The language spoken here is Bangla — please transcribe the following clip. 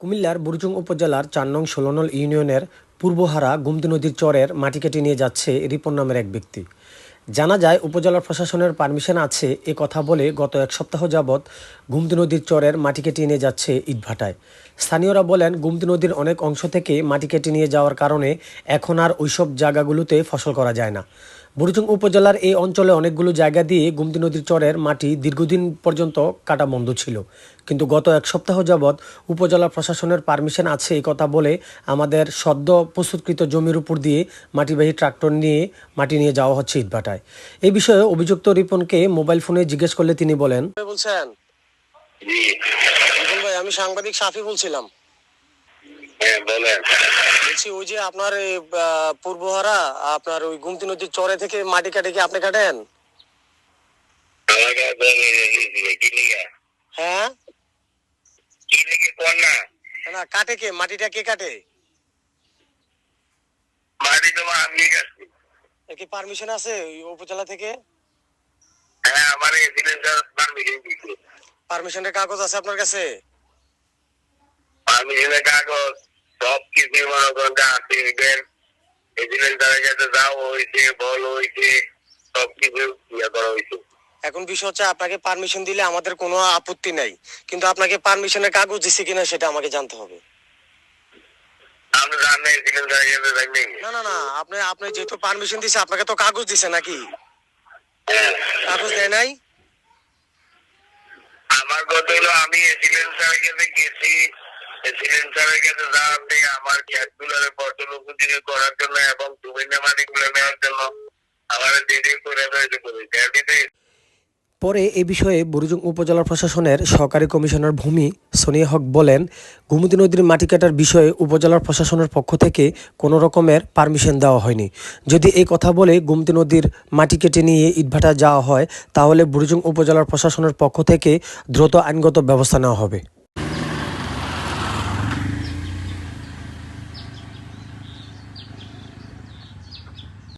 কুমিল্লার বুরুজুং উপজেলার চার নং ষোলনল ইউনিয়নের পূর্বহারা গুমতি নদীর চরের মাটি কেটে নিয়ে যাচ্ছে রিপন নামের এক ব্যক্তি। জানা যায়, উপজেলা প্রশাসনের পারমিশন আছে এ কথা বলে গত এক সপ্তাহ যাবৎ গুমতি নদীর চরের মাটি কেটে নিয়ে যাচ্ছে ইটভাটায়। স্থানীয়রা বলেন, গুমতি নদীর অনেক অংশ থেকে মাটি কেটে নিয়ে যাওয়ার কারণে এখন আর ওইসব জায়গাগুলোতে ফসল করা যায় না। বুড়িচুং উপজেলার এই অঞ্চলে অনেকগুলো জায়গা দিয়ে গুমতি নদীর চরের মাটি দীর্ঘদিন পর্যন্ত কাটা বন্ধ ছিল। কিন্তু গত এক সপ্তাহ যাবৎ উপজেলা প্রশাসনের পারমিশন আছে এই কথা বলে আমাদের সদ্য প্রস্তুতকৃত জমির উপর দিয়ে মাটিবাহী ট্রাক্টর নিয়ে মাটি নিয়ে যাওয়া হচ্ছে ইটভাটায়। এই বিষয়ে অভিযুক্ত রিপনকে মোবাইল ফোনে জিজ্ঞেস করলে তিনি বলেন বলছেন? ভাই আমি সাংবাদিক সাফি বলছিলাম। বলেন বলছি ওই যে আপনার পূর্বহারা আপনার ওই গুমতি নদীর চরে থেকে মাটি কাটে কি আপনি কাটেন? হ্যাঁ? না? কাটে কে? মাটিটা কে কাটে? মাটি তোমার আমি কি পারমিশন আছে ওই উপজেলা থেকে? হ্যাঁ আমার পারমিশন পারমিশনের কাগজ আছে আপনার কাছে? পারমিশনের কাগজ? সব কিছু মনে করেন যে আছে ইভেন এই সিলিন্ডারের কাছে যাও হয়েছে বল হয়েছে সব কিছু ইয়ে করা হয়েছে। এখন বিষয় হচ্ছে আপনাকে পারমিশন দিলে আমাদের কোনো আপত্তি নাই। কিন্তু আপনাকে পারমিশনের কাগজ দিচ্ছে কিনা সেটা আমাকে জানতে হবে। না? না না আপনি আপনি যেহেতু পারমিশন দিছে আপনাকে তো কাগজ দিছে নাকি? কাগজ দেয় নাই? আমার কথা হলো আমি এই সিলিন্ডারের কাছে গেছি। কাছে যাওয়ার আমার করার জন্য এবং নেওয়ার জন্য আমার দেরি করে পরে এ বিষয়ে বুরুজুং উপজেলা প্রশাসনের সহকারী কমিশনার ভূমি সোনিয়া হক বলেন, গুমতি নদীর মাটি কাটার বিষয়ে উপজেলার প্রশাসনের পক্ষ থেকে কোনো রকমের পারমিশন দেওয়া হয়নি। যদি এই কথা বলে গুমতি নদীর মাটি কেটে নিয়ে ইটভাটা যাওয়া হয়, তাহলে বুরুজুং উপজেলার প্রশাসনের পক্ষ থেকে দ্রুত আইনগত ব্যবস্থা নেওয়া হবে।